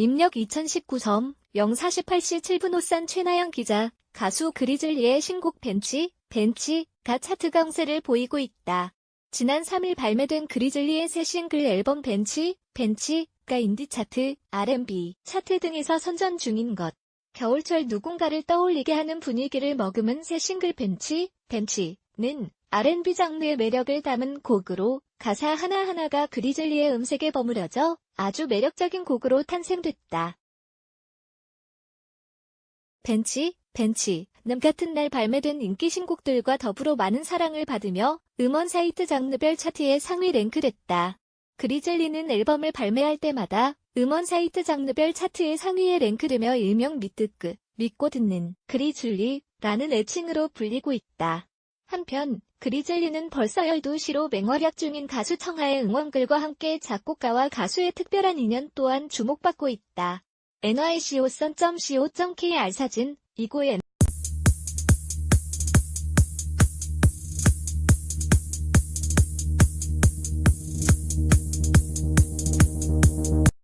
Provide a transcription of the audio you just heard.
입력 2019점 048시 7분 옷산 최나영 기자 가수 그리즐리의 신곡 벤치, 벤치가 차트 강세를 보이고 있다. 지난 3일 발매된 그리즐리의 새 싱글 앨범 벤치, 벤치가 인디 차트, R&B 차트 등에서 선전 중인 것. 겨울철 누군가를 떠올리게 하는 분위기를 머금은 새 싱글 벤치, 벤치는 R&B 장르의 매력을 담은 곡으로 가사 하나하나가 그리즐리의 음색에 버무려져 아주 매력적인 곡으로 탄생됐다. 벤치, 벤치는 같은 날 발매된 인기 신곡들과 더불어 많은 사랑을 받으며 음원 사이트 장르별 차트에 상위 랭크됐다. 그리즐리는 앨범을 발매할 때마다 음원 사이트 장르별 차트에 상위에 랭크되며 일명 미뜨끄, 믿고 듣는 그리즐리라는 애칭으로 불리고 있다. 한편 그리즐리는 벌써 12시로 맹활약 중인 가수 청하의 응원글과 함께 작곡가와 가수의 특별한 인연 또한 주목받고 있다. nyco.co.kr 사진 이고엔